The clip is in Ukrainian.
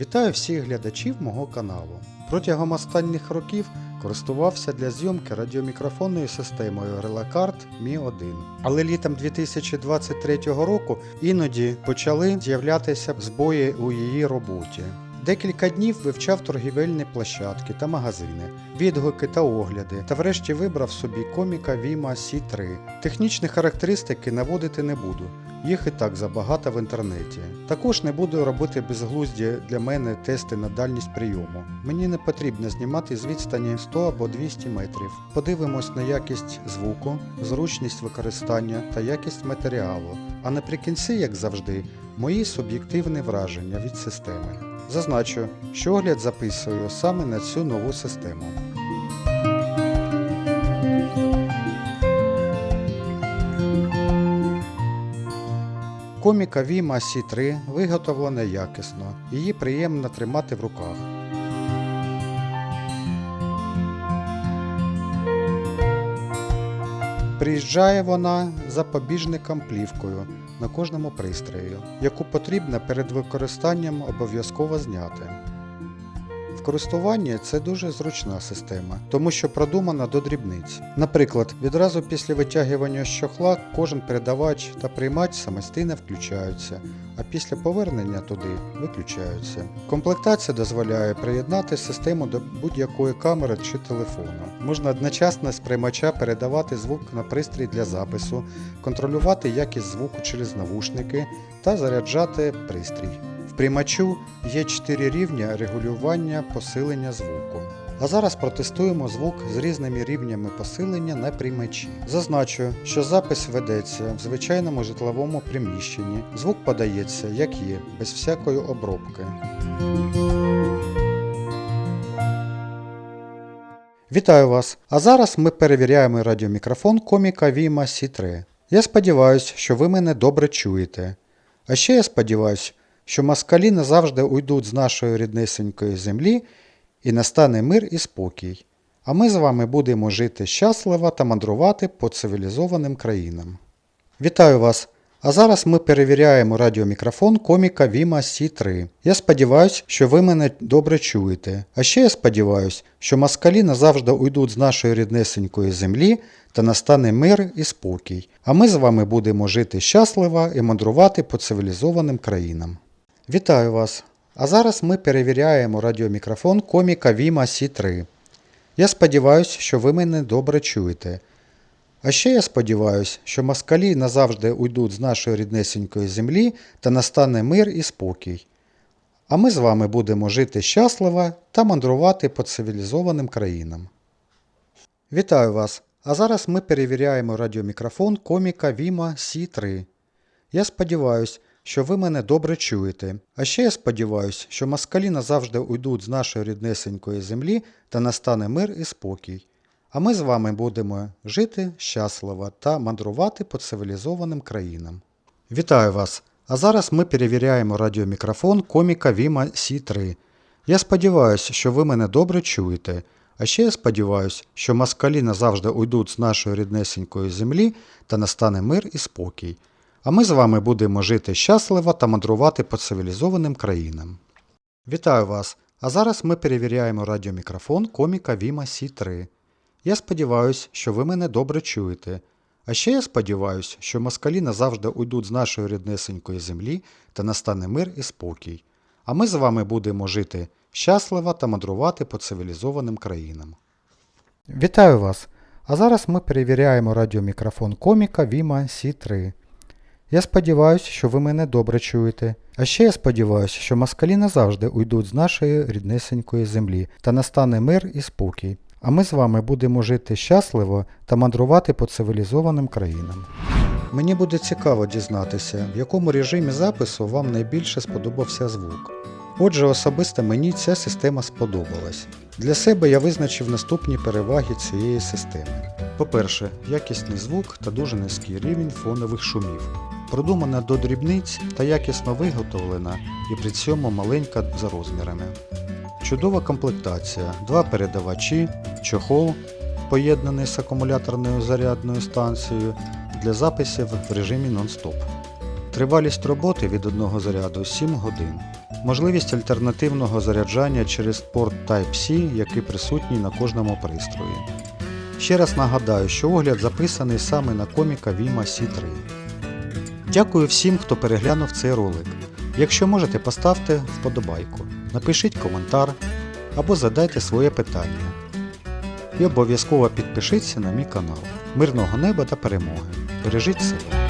Вітаю всіх глядачів мого каналу. Протягом останніх років користувався для зйомки радіомікрофонною системою Relacard Mi 1. Але літом 2023 року іноді почали з'являтися збої у її роботі. Декілька днів вивчав торгівельні площадки та магазини, відгуки та огляди, та врешті вибрав собі коміка Vima C3. Технічні характеристики наводити не буду, їх і так забагато в інтернеті. Також не буду робити безглузді для мене тести на дальність прийому. Мені не потрібно знімати з відстані 100 або 200 метрів. Подивимось на якість звуку, зручність використання та якість матеріалу. А наприкінці, як завжди, мої суб'єктивні враження від системи. Зазначу, що огляд записую саме на цю нову систему. Коміка Vima C3 виготовлена якісно, її приємно тримати в руках. Приїжджає вона запобіжником плівкою на кожному пристрою, яку потрібно перед використанням обов'язково зняти. В користуванні це дуже зручна система, тому що продумана до дрібниць. Наприклад, відразу після витягування з чохла кожен передавач та приймач самостійно включаються, а після повернення туди виключаються. Комплектація дозволяє приєднати систему до будь-якої камери чи телефону. Можна одночасно з приймача передавати звук на пристрій для запису, контролювати якість звуку через навушники та заряджати пристрій. Приймачу є 4 рівня регулювання посилення звуку. А зараз протестуємо звук з різними рівнями посилення на приймачі. Зазначу, що запис ведеться в звичайному житловому приміщенні. Звук подається як є, без всякої обробки. Вітаю вас! А зараз ми перевіряємо радіомікрофон коміка Vima C3. Я сподіваюся, що ви мене добре чуєте. А ще я сподіваюся, що москалі назавжди уйдуть з нашої ріднесенької землі і настане мир і спокій. А ми з вами будемо жити щасливо та мандрувати по цивілізованим країнам. Вітаю вас! А зараз ми перевіряємо радіомікрофон коміка Vima C3. Я сподіваюся, що ви мене добре чуєте. А ще я сподіваюся, що москалі назавжди уйдуть з нашої ріднесенької землі та настане мир і спокій. А ми з вами будемо жити щасливо і мандрувати по цивілізованим країнам. Вітаю вас! А зараз ми перевіряємо радіомікрофон коміка Vima C3. Я сподіваюся, що ви мене добре чуєте. А ще я сподіваюся, що москалі назавжди уйдуть з нашої ріднесенької землі та настане мир і спокій. А ми з вами будемо жити щасливо та мандрувати по цивілізованим країнам. Вітаю вас! А зараз ми перевіряємо радіомікрофон коміка Vima C3. Я сподіваюся, що ви мене добре чуєте. А ще я сподіваюся, що москалі назавжди уйдуть з нашої ріднесенької землі та настане мир і спокій. А ми з вами будемо жити щасливо та мандрувати по цивілізованим країнам. Вітаю вас! А зараз ми перевіряємо радіомікрофон коміка Vima C3. Я сподіваюся, що ви мене добре чуєте. А ще я сподіваюся, що москалі назавжди уйдуть з нашої ріднесенької землі та настане мир і спокій. А ми з вами будемо жити щасливо та мандрувати по цивілізованим країнам. Вітаю вас! А зараз ми перевіряємо радіомікрофон коміка Vima C3. Я сподіваюся, що ви мене добре чуєте. А ще я сподіваюся, що москалі назавжди уйдуть з нашої ріднесенької землі та настане мир і спокій. А ми з вами будемо жити щасливо та мандрувати по цивілізованим країнам. Вітаю вас! А зараз ми перевіряємо радіомікрофон коміка Vima C3. Я сподіваюся, що ви мене добре чуєте. А ще я сподіваюся, що москалі назавжди уйдуть з нашої ріднесенької землі та настане мир і спокій. А ми з вами будемо жити щасливо та мандрувати по цивілізованим країнам. Мені буде цікаво дізнатися, в якому режимі запису вам найбільше сподобався звук. Отже, особисто мені ця система сподобалась. Для себе я визначив наступні переваги цієї системи. По-перше, якісний звук та дуже низький рівень фонових шумів. Продумана до дрібниць та якісно виготовлена і при цьому маленька за розмірами. Чудова комплектація, два передавачі, чохол, поєднаний з акумуляторною зарядною станцією для записів в режимі нон-стоп. Тривалість роботи від одного заряду 7 годин. можливість альтернативного заряджання через порт Type-C, який присутній на кожному пристрої. Ще раз нагадаю, що огляд записаний саме на коміка Vima C3. Дякую всім, хто переглянув цей ролик. Якщо можете, поставте вподобайку, напишіть коментар або задайте своє питання. І обов'язково підпишіться на мій канал. Мирного неба та перемоги. Бережіть себе.